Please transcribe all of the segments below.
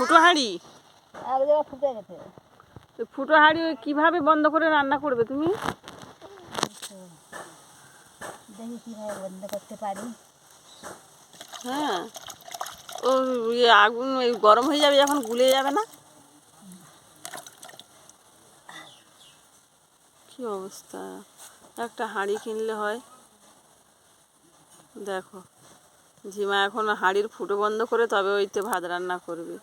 ফুটো হাঁড়ি এক জায়গায় ফুটে গেছে। তো ফুটো হাঁড়ি ওই কীভাবে বন্ধ করে রান্না করবে তুমি? দেখি কীভাবে বন্ধ করতে পারি। হ্যাঁ। ও ইয়ে আগুন ওই গরম হয়ে যাবে যখন গুলে যাবে না? কি অবস্থা? একটা হাঁড়ি কিনলে হয়। দেখো ঝিমা এখন হাঁড়ির ফুটো বন্ধ করে তবে ওইতে ভাত রান্না করবে।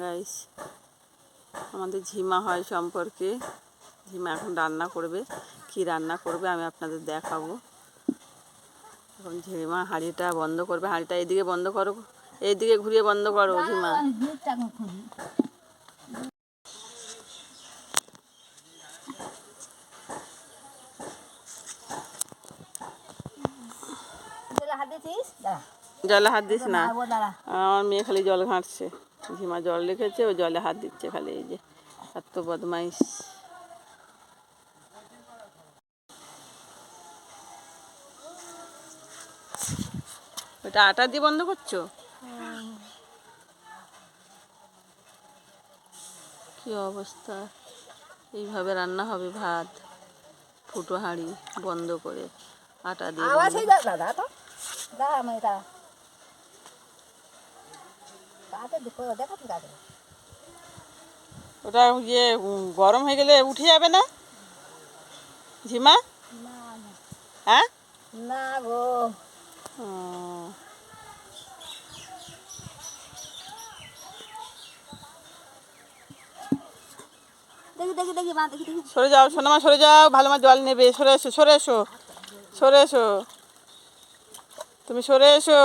গাইস আমাদের ঝিমা হয় সম্পর্কে। ঝিমা এখন রান্না করবে। কি রান্না করবে আমি আপনাদের দেখাবো। এখন ঝিমা হাঁড়িটা বন্ধ করবে। হাঁড়িটা এইদিকে বন্ধ করো। এইদিকে ঘুরিয়ে বন্ধ করো ঝিমা। জলে হাত দিস না। আমার মেয়ে খালি জল ঘাঁটছে। ঝিমা জল রেখেছে ও জলে হাত দিচ্ছে খালি এই যে। এত বদমাইশ। ওটা আটা দিয়ে বন্ধ করছ? কি অবস্থা? এইভাবে রান্না হবে ভাত ফুটো হাঁড়ি বন্ধ করে আটা দিয়ে দাদা তো। দাঁড়া আমি দাঁড়া তাতে দেখো দেখা ঠিক আছে ওটা ইয়ে গরম হয়ে গেলে উঠে যাবে না? ঝিমা। হ্যাঁ? না গো সরে যাও সোনামা সরে যাও ভালো মা জল নেবে। সরে এসো সরে এসো সরে এসো। তুমি সরে এসো।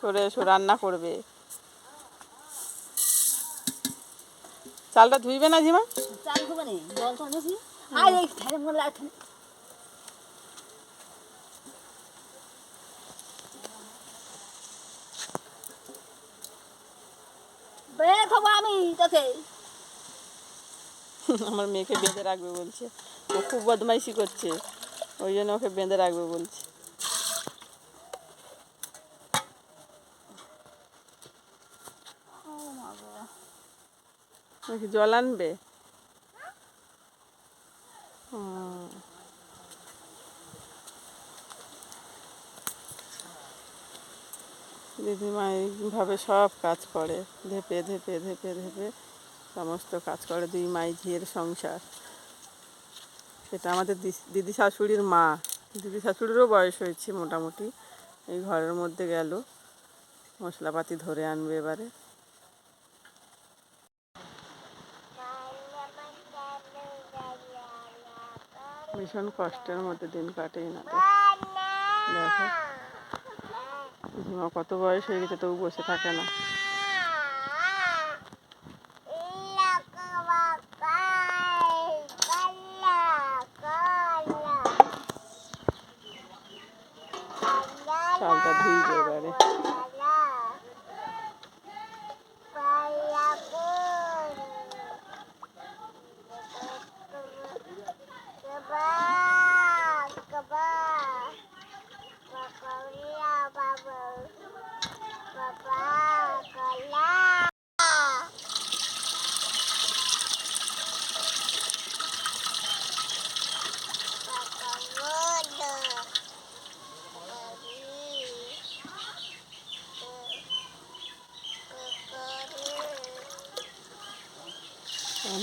সরে এসো রান্না করবে। চালটা ধুইবে না ঝিমা? চাল খুব নেই জল তো বেশি আর এই ঠারে লাগছে না। বের আমি তোকে। আমার মেয়েকে বেঁধে রাখবে বলছে। ও খুব বদমাইশি করছে। ওই জন্য ওকে বেঁধে রাখবে বলছে। নাকি জল আনবে। দিদিমা এইভাবে সব কাজ করে, ধেপে ধেপে ধেপে ধেপে সমস্ত কাজ করে, দুই মাই ঝিয়ের সংসার। সেটা আমাদের দিদি শাশুড়ির মা। দিদি শাশুড়িরও বয়স হয়েছে মোটামুটি, এই ঘরের মধ্যে গেল। মশলাপাতি ধরে আনবে এবারে। ভীষণ কষ্টের মধ্যে দিন কাটে এনাদের দেখো। ঝিমা কত বয়স হয়ে গেছে তবু বসে থাকে না।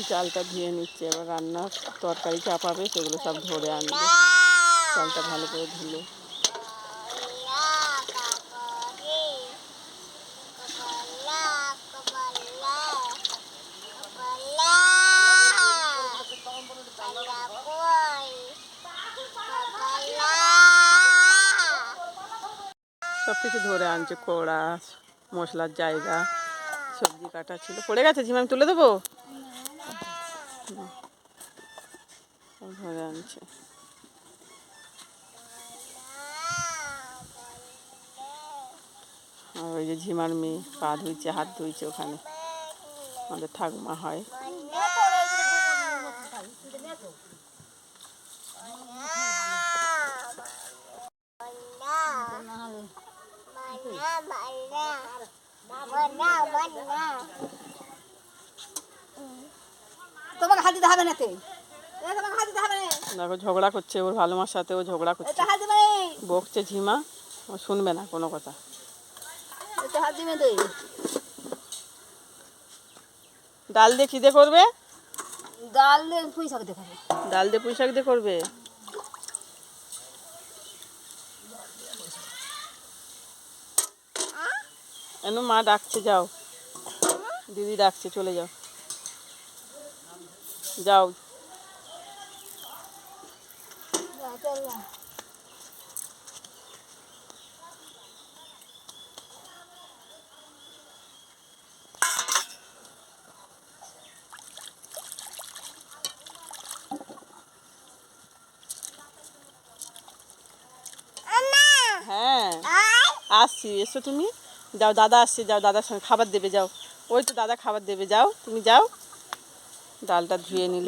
চালটা ধুয়ে নিচ্ছে, এবার রান্নার তরকারি চাপাবে, সেগুলো সব ধরে আনবে। চালটা ভালো করে ধুলে। সব কিছু ধরে আনছে, কোড়া, মশলার জায়গা, সবজি কাটা ছিল। পড়ে গেছে ঝিমা আমি তুলে দেবো? ধরে আনছে। আর ওই যে ঝিমার মেয়ে পা ধুইছে, হাত ধুইছে ওখানে। আমাদের ঠাকুমা হয়। তোমাকে হাত দিতে হবে না তে দেখো, ঝগড়া করছে ওর ভালো মার সাথে, ও ঝগড়া করছে। বকছে ঝিমা, ও শুনবে না কোনো কথা। ডাল দিয়ে খিদে করবে? ডাল দিয়ে পুঁই শাক দেখাবে ডাল দিয়ে পুঁই শাক দিয়ে করবে? এনো মা ডাকছে, যাও। দিদি ডাকছে, চলে যাও। যাও। হ্যাঁ আসছি এসো তুমি। যাও দাদা আসছে যাও দাদার সঙ্গে খাবার দেবে যাও। ওই তো দাদা খাবার দেবে যাও তুমি যাও। ডালটা ধুয়ে নিল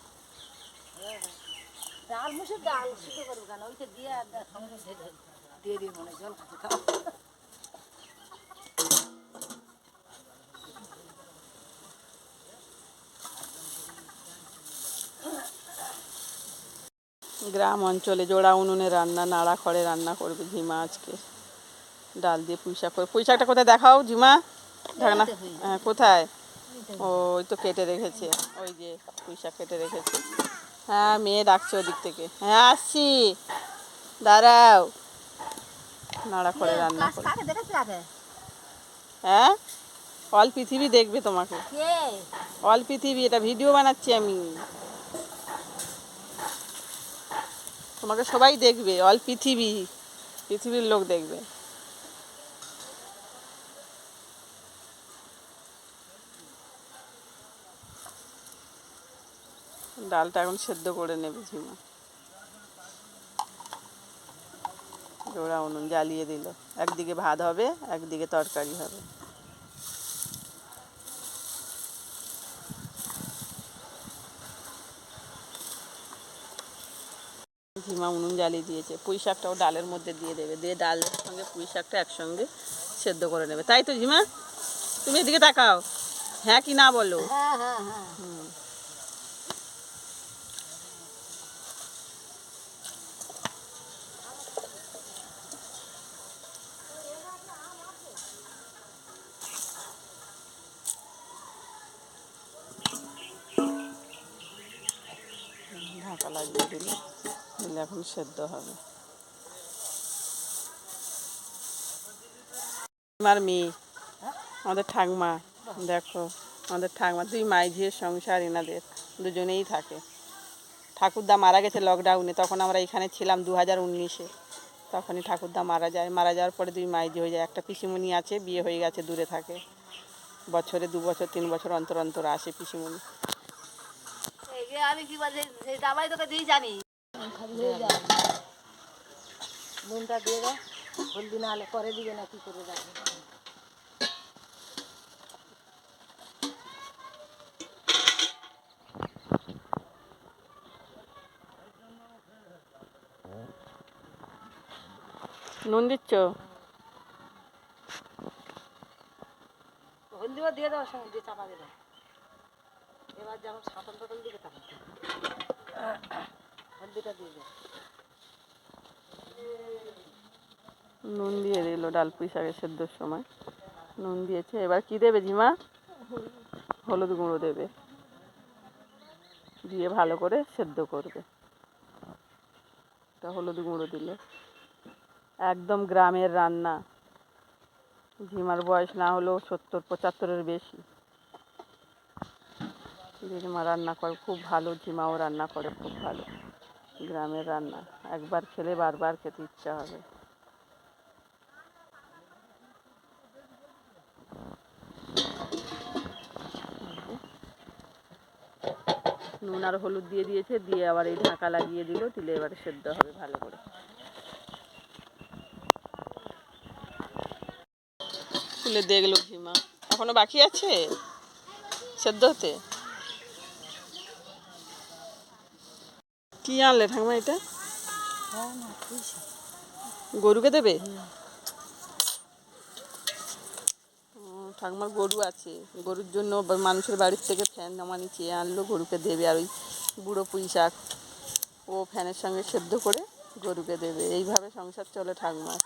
ডাল ডাল করব কেন? ওইটা দিয়ে সঙ্গে দিয়ে দিয়ে মনে জল খাতে খাও গ্রাম অঞ্চলে জোড়া উনুনে রান্না নাড়া খড়ে রান্না করবে ঝিমা আজকে। ডাল দিয়ে পুঁই শাক করে পুঁই শাকটা কোথায় দেখাও ঝিমা? ঢাকনা হ্যাঁ কোথায়? ওই তো কেটে রেখেছে। ওই যে পুঁই শাক কেটে রেখেছে। হ্যাঁ মেয়ে ডাকছে ওদিক থেকে। হ্যাঁ আসছি। দাঁড়াও। নাড়া করে রান্না করে। হ্যাঁ? অল পৃথিবী দেখবে তোমাকে। অল পৃথিবী এটা ভিডিও বানাচ্ছি আমি। তোমাকে সবাই দেখবে অল পৃথিবী। পৃথিবীর লোক দেখবে। ডালটা এখন সেদ্ধ করে নেবে ঝিমা। জোড়া উনুন জ্বালিয়ে দিল। একদিকে ভাত হবে, একদিকে তরকারি হবে। ঝিমা উনুন জ্বালিয়ে দিয়েছে। পুঁই শাকটাও ডালের মধ্যে দিয়ে দেবে। দিয়ে ডালের সঙ্গে পুঁই শাকটা একসঙ্গে সেদ্ধ করে নেবে। তাই তো ঝিমা? তুমি এদিকে তাকাও। হ্যাঁ কি না বলো? হ্যাঁ হ্যাঁ হ্যাঁ ঢাকা লাগিয়ে দিলে দিলে এখন সেদ্ধ হবে। আমার মেয়ে, আমাদের ঠাকমা, দেখো, আমাদের ঠাকমা, দুই মাই ঝিয়ের সংসার এনাদের, দুজনেই থাকে। ঠাকুরদা মারা গেছে লকডাউনে তখন আমরা এখানে ছিলাম দু হাজার উনিশে। তখনই ঠাকুরদা মারা যায়। মারা যাওয়ার পরে দুই মাইজি হয়ে যায়। একটা পিসিমণি আছে, বিয়ে হয়ে গেছে, দূরে থাকে। বছরে দু বছর, তিন বছর অন্তর অন্তর আসে পিসিমণি। আমি কি বলছি সেই দাবাই তোকে দিয়ে জানি। নুনটা দিয়ে দাও। হলদি না হলে পরে দিবে না কি করে রাখবে নুন দিচ্ছ? হলদিও দিয়ে দাও সঙ্গে দিয়ে চাপা দেবে এবার যেমন সাঁতল টাতল দিয়ে দাও নুন দিয়ে দিল ডাল পুঁই শাকের সেদ্ধর সময়। নুন দিয়েছে, এবার কি দেবে ঝিমা? হলুদ গুঁড়ো দেবে। দিয়ে ভালো করে সেদ্ধ করবে। তা হলুদ গুঁড়ো দিল। একদম গ্রামের রান্না। ঝিমার বয়স না হলেও সত্তর, পঁচাত্তরের বেশি। ঝিমা রান্না করে, খুব ভালো, ঝিমাও রান্না করে, খুব ভালো। গ্রামের রান্না। একবার খেলে বারবার খেতে ইচ্ছা হবে। নুন আর হলুদ দিয়ে দিয়েছে, দিয়ে আবার এই ঢাকা লাগিয়ে দিল, দিলে এবারে সেদ্ধ হবে ভালো করে। খুলে দেখল ভিমা। এখনও বাকি আছে? সেদ্ধ হতে? কি আনলে ঠাকুমা এটা? গরুকে দেবে? ঠাকুমার গরু আছে। গরুর জন্য মানুষের বাড়ির থেকে ফ্যান নামানি চেয়ে আনলো, গরুকে দেবে। আর ওই বুড়ো পুঁই শাক, ও ফ্যানের সঙ্গে সেদ্ধ করে গরুকে দেবে। এইভাবে সংসার চলে ঠাকুমার।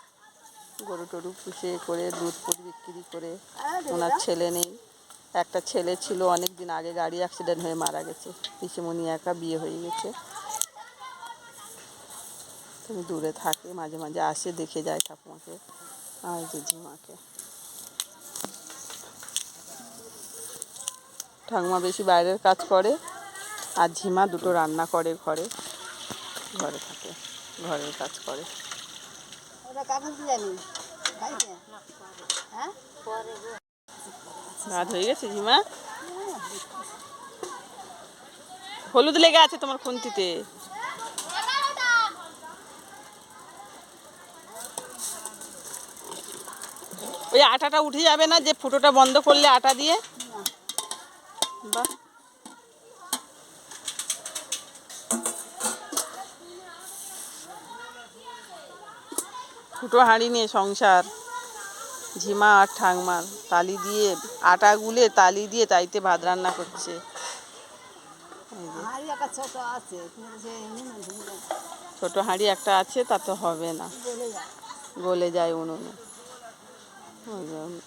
গরু টরু পুষে করে, দুধ পুধ বিক্রি করে। ওনার ছেলে নেই। একটা ছেলে ছিল অনেক দিন আগে গাড়ি অ্যাক্সিডেন্ট হয়ে মারা গেছে। পিসিমণি একা বিয়ে হয়ে গেছে। তুমি দূরে থাকে মাঝে মাঝে আসে দেখে যায় ঠাকুমাকে আর জেঠিমাকে। ঠাকুমা বেশি বাইরের কাজ করে আর ঝিমা দুটো রান্না করে ঘরে ঘরে থাকে ঘরের কাজ করে। হ্যাঁ? ভাত হয়ে গেছে ঝিমা? হলুদ লেগে আছে তোমার খুন্তিতে। ওই আটাটা উঠে যাবে না যে ফুটোটা বন্ধ করলে আটা দিয়ে। বাহ ফুটো হাঁড়ি নিয়ে সংসার। ঝিমা আর ঠাংমার তালি দিয়ে আটা গুলে তালি দিয়ে তাইতে ভাত রান্না করছে। ছোট হাঁড়ি একটা আছে তা তো হবে না। বলে গলে যায় উনুনে। ওই জন্য।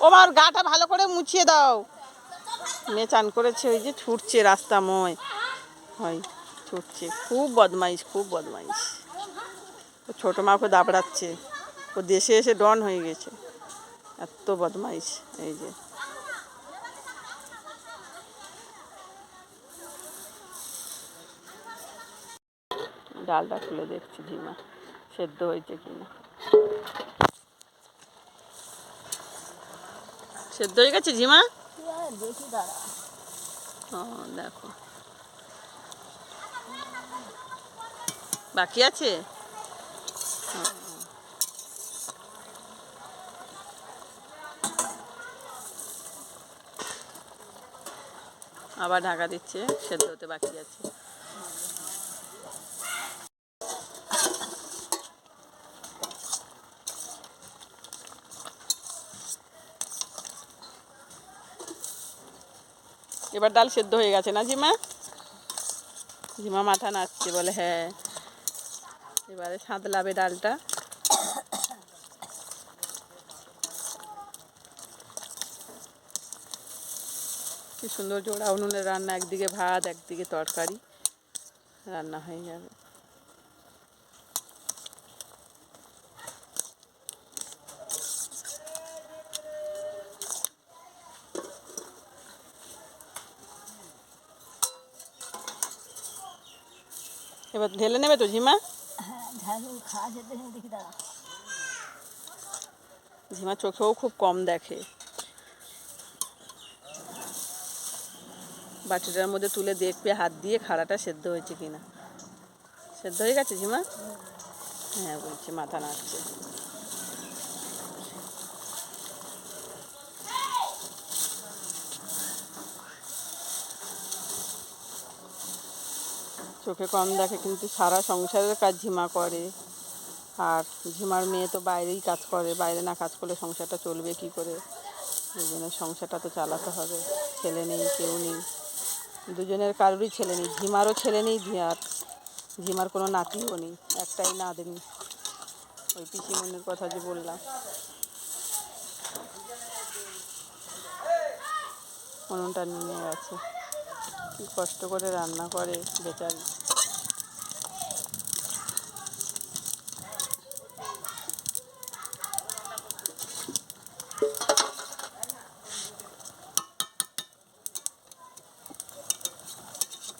ও মার গাটা ভালো করে মুছিয়ে দাও। মেয়ে চান করেছে, ওই যে ছুটছে রাস্তাময়। হয়, ছুটছে। খুব বদমাইশ খুব বদমাইশ। ও ছোটো মাকে দাবড়াচ্ছে। ও দেশে এসে ডন হয়ে গেছে। এত বদমাইশ, এই যে। ডালটা খুলে দেখছি, ঝিমা, সেদ্ধ হয়েছে কিনা। সেদ্ধ হয়ে গেছে ঝিমা? দেখি দাঁড়া। ও দেখো। বাকি আছে। আবার ঢাকা দিচ্ছে সেদ্ধ হতে বাকি আছে। এবার ডাল সেদ্ধ হয়ে গেছে না ঝিমা? ঝিমা মাথা নাচছে বলে হ্যাঁ। এবারে সাঁতলাবে ডালটা। কি সুন্দর জোড়া উনুনের রান্না, একদিকে ভাত, একদিকে তরকারি। রান্না হয়ে যাবে। এবার ঢেলে নেবে তো ঝিমা? হ্যাঁ ঝিমা চোখেও খুব কম দেখে। বাটিটার মধ্যে তুলে দেখবে হাত দিয়ে খাড়াটা সেদ্ধ হয়েছে কিনা। সেদ্ধ হয়ে গেছে ঝিমা? হ্যাঁ বলছি মাথা নাড়ছে। চোখে কম দেখে, কিন্তু সারা সংসারের কাজ ঝিমা করে। আর ঝিমার মেয়ে তো বাইরেই কাজ করে, বাইরে না কাজ করলে সংসারটা চলবে কি করে? এই জন্য সংসারটা তো চালাতে হবে। ছেলে নেই, কেউ নেই। দুজনের কারোরই ছেলে নেই, ঝিমারও ছেলে নেই, ঝিয়ার, ঝিমার কোনো নাতিও নেই, একটাই নাতনি। ওই পিসিমণির কথা যে বললাম। উনুনটা নিয়ে গেছে। কি কষ্ট করে রান্না করে বেচারি।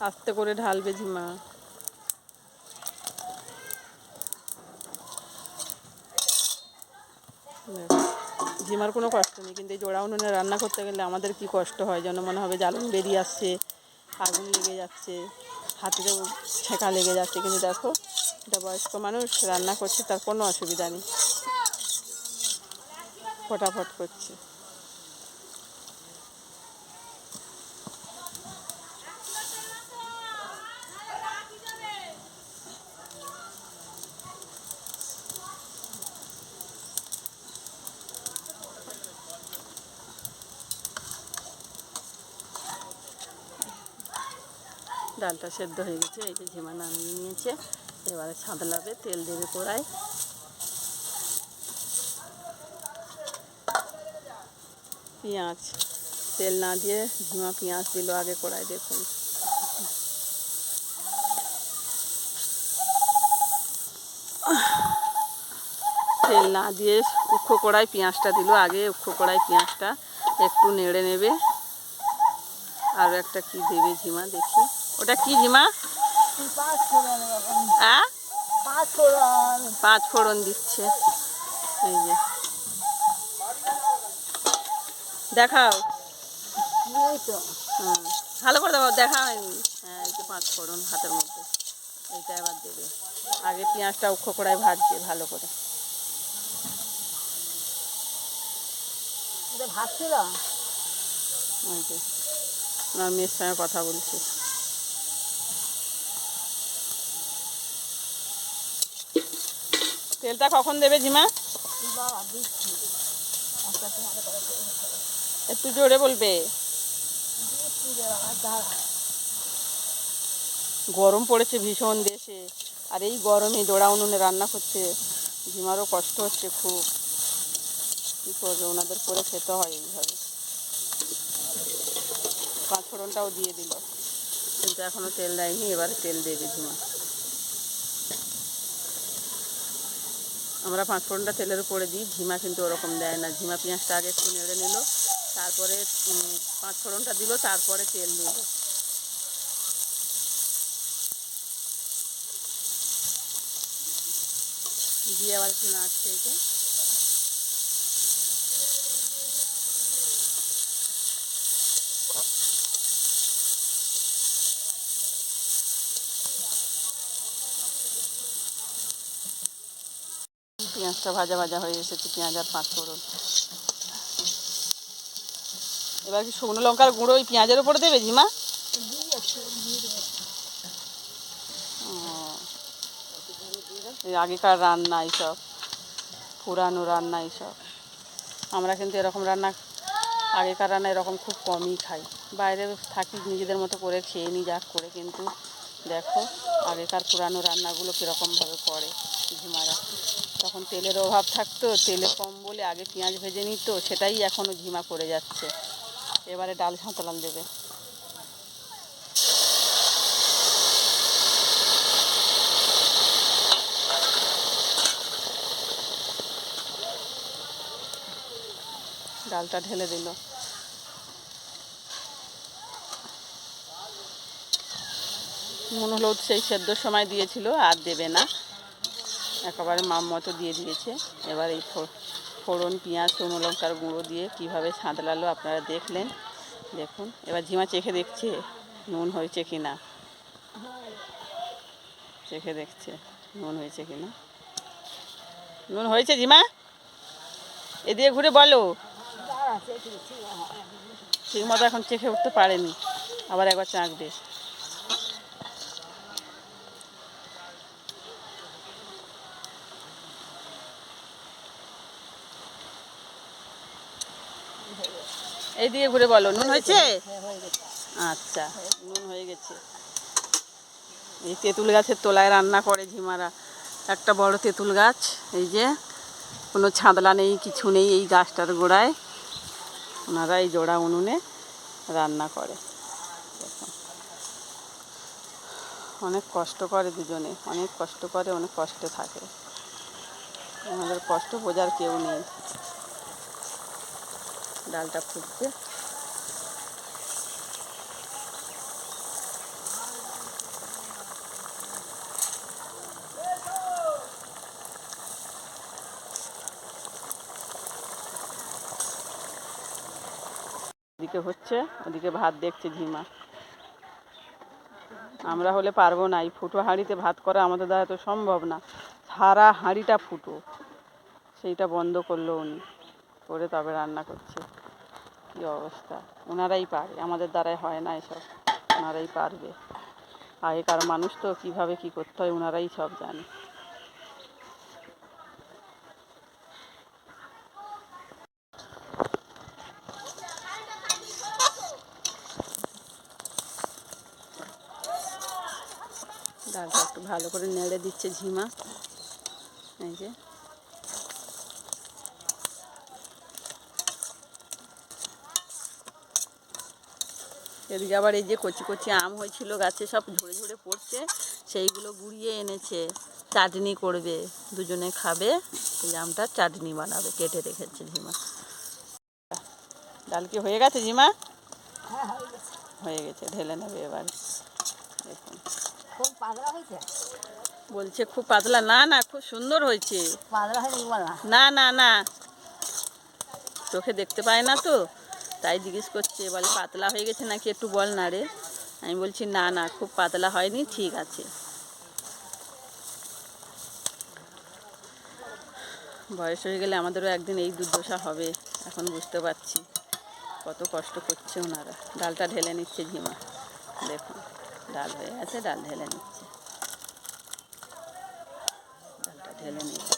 আস্তে করে ঢালবে ঝিমা। ঝিমার কোনো কষ্ট নেই, কিন্তু এই জোড়া উনুনে রান্না করতে গেলে আমাদের কি কষ্ট হয় যেন মনে হবে জ্বালন বেরিয়ে আসছে। আগুন লেগে যাচ্ছে হাতেও ছেঁকা লেগে যাচ্ছে, কিন্তু দেখো, এটা বয়স্ক মানুষ, রান্না করছে, তার কোনো অসুবিধা নেই। ফটাফট করছে। ডালটা সেদ্ধ হয়ে গেছে, এই যে ঝিমা নামিয়ে নিয়েছে। এবারে ছাদলাবে তেল দেবে কড়ায় পেঁয়াজ, তেল না দিয়ে ঝিমা পেঁয়াজ দিল আগে কড়াই দেখুন। তেল না দিয়ে উক্ষো কড়াই পেঁয়াজটা দিল আগে, উক্ষো কড়াই পেঁয়াজটা একটু নেড়ে নেবে। আর একটা কি দেবে ঝিমা দেখি। ওটা কি জিমা পাঁচ ফোড়ন পাঁচ ফোড়ন পাঁচ ফোড়ন দিচ্ছে। এই যে। দেখাও। এই তো হুম। ভালো করে দেখাও দেখা হয়নি। হ্যাঁ এই যে পাঁচ ফোড়ন হাতের মধ্যে। এইটা এবার দেবে। আগে পেঁয়াজটা উক্ষো কড়াই ভাজছে ভালো করে। এটা ভাবছিল ওই যে। আমার মেয়ের সঙ্গে কথা বলছে। তেলটা কখন দেবে ঝিমা? একটা জোরে বলবে। দাঁড়া গরম পড়েছে ভীষণ দেশে, আর এই গরমে জোড়া উনুনে রান্না করছে। ঝিমারও কষ্ট হচ্ছে খুব। কী করবে? ওনাদের করে খেতে হয় এইভাবে। পাঁচ ফোড়নটাও দিয়ে দিল। কিন্তু এখনও তেল দেয়নি, এবারে তেল দেবে ঝিমা। আমরা পাঁচ ফোড়নটা তেলের উপরে দিই, ঝিমা কিন্তু ওরকম দেয় না। ঝিমা পেঁয়াজটা আগে একটু নেড়ে নিল, তারপরে পাঁচফোড়নটা পাঁচ ফোড়নটা দিল, তারপরে তেল দিল। দিয়ে আবার একটু নাচ এই পেঁয়াজটা ভাজা ভাজা হয়ে এসেছে, পেঁয়াজ আর পাঁচ ফোড়ন। এবার কি শুকনো লঙ্কার গুঁড়ো ওই পেঁয়াজের উপরে দেবে ঝিমা? আগেকার রান্না এইসব, পুরানো রান্না এইসব। আমরা কিন্তু এরকম রান্না, আগেকার রান্না এরকম খুব কমই খাই। বাইরে থাকি, নিজেদের মতো করে খেয়ে নিই, যাক করে কিন্তু দেখো আগেকার পুরানো রান্নাগুলো কীরকমভাবে করে ঝিমারা। তখন তেলের অভাব থাকতো, তেলে কম বলে আগে পেঁয়াজ ভেজে নিত, সেটাই এখনও ঝিমা করে যাচ্ছে। এবারে ডাল সাঁতলাল দেবে। ডালটা ঢেলে দিল। নুন, হলুদ সেই সেদ্ধর সময় দিয়েছিল, আর দেবে না। একেবারে মাম মতো দিয়ে দিয়েছে। এবার এই ফোড়ন, পেঁয়াজ, শুকনো লঙ্কার গুঁড়ো দিয়ে কীভাবে সাঁতলালো আপনারা দেখলেন। দেখুন, এবার ঝিমা চেখে দেখছে, নুন হয়েছে কি না চেখে দেখছে, নুন হয়েছে কি না নুন হয়েছে ঝিমা? এদিকে ঘুরে বলো। ঠিক মতো এখন চেখে উঠতে পারেনি, আবার একবার চাঁক চাঁকবে এই দিকে ঘুরে বলো, নুন হয়েছে? হ্যাঁ হয়ে আচ্ছা নুন হয়ে গেছে। এই তেঁতুল গাছের তলায় রান্না করে ঝিমারা। একটা বড় তেঁতুল গাছ, এই যে, কোনো ছাদলা নেই, কিছু নেই এই গাছটার গোড়ায়। ওনারা এই জোড়া উনুনে রান্না করে। অনেক কষ্ট করে দুজনে, অনেক কষ্ট করে, অনেক কষ্টে থাকে। ওনাদের কষ্ট বোঝার কেউ নেই। ডালটা ফুটছে। এদিকে হচ্ছে, ওদিকে ভাত দেখছে ঝিমা। আমরা হলে পারব না, এই ফুটো হাঁড়িতে ভাত করা আমাদের দ্বারা তো সম্ভব না। সারা হাঁড়িটা ফুটো, সেইটা বন্ধ করল উনি, করে তবে রান্না করছে। কী অবস্থা? ওনারাই পারে, আমাদের দ্বারাই হয় না এসব। ওনারাই পারবে। আগেকার মানুষ তো কীভাবে কী করতে হয়, ওনারাই সব জানে। ডালটা একটু ভালো করে নেড়ে দিচ্ছে ঝিমা। এই যে। এদিকে আবার এই যে কচি কচি আম হয়েছিল গাছে সব ঝরে ঝরে পড়ছে সেইগুলো গুড়িয়ে এনেছে। চাটনি করবে দুজনে খাবে এই আমটা চাটনি বানাবে কেটে রেখেছে ঝিমা। ডাল কি হয়ে গেছে ঝিমা? হ্যাঁ হয়ে গেছে। ঢেলে নেবে এবার। দেখুন। খুব পাতলা হয়েছে? বলছে খুব পাতলা না না খুব সুন্দর হয়েছে। পাতলা না না না। চোখে দেখতে পায় না তো? তাই জিজ্ঞেস করছে, বলে পাতলা হয়ে গেছে নাকি একটু বল না রে? আমি বলছি, না না, খুব পাতলা হয়নি, ঠিক আছে। বয়স হয়ে গেলে আমাদেরও একদিন এই দুর্দশা হবে, এখন বুঝতে পারছি। কত কষ্ট করছে ওনারা। ডালটা ঢেলে নিচ্ছে ঝিমা। দেখুন, ডাল হয়ে গেছে, ডাল ঢেলে নিচ্ছে। ডালটা ঢেলে নিচ্ছে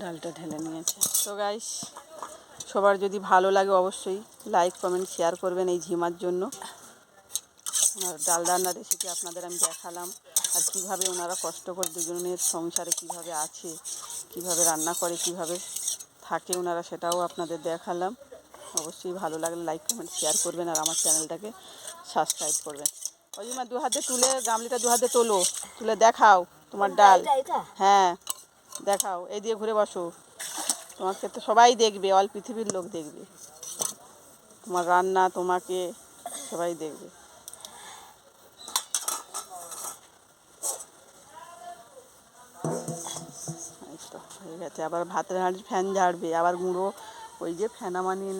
ডালটা ঢেলে নিয়েছে। তো গাইস সবার যদি ভালো লাগে অবশ্যই লাইক কমেন্ট শেয়ার করবেন এই ঝিমার জন্য। আর ডাল রান্নার রেসিপি আপনাদের আমি দেখালাম। আর কীভাবে ওনারা কষ্ট করে দুজনের সংসারে কীভাবে আছে কীভাবে রান্না করে কীভাবে থাকে ওনারা সেটাও আপনাদের দেখালাম। অবশ্যই ভালো লাগলে লাইক কমেন্ট শেয়ার করবেন আর আমার চ্যানেলটাকে সাবস্ক্রাইব করবেন। অজিমা দু হাতে তুলে গামলিটা দু হাতে তোলো। তুলে দেখাও তোমার ডাল। হ্যাঁ। দেখাও, এই দিয়ে ঘুরে বসো। তোমাকে তো সবাই দেখবে অল পৃথিবীর লোক দেখবে। তোমার রান্না, তোমাকে সবাই দেখবে। হয়ে গেছে। আবার ভাতের হাঁড়ি ফ্যান ঝাড়বে, আবার গুঁড়ো, ওই যে ফেনা মানিয়ে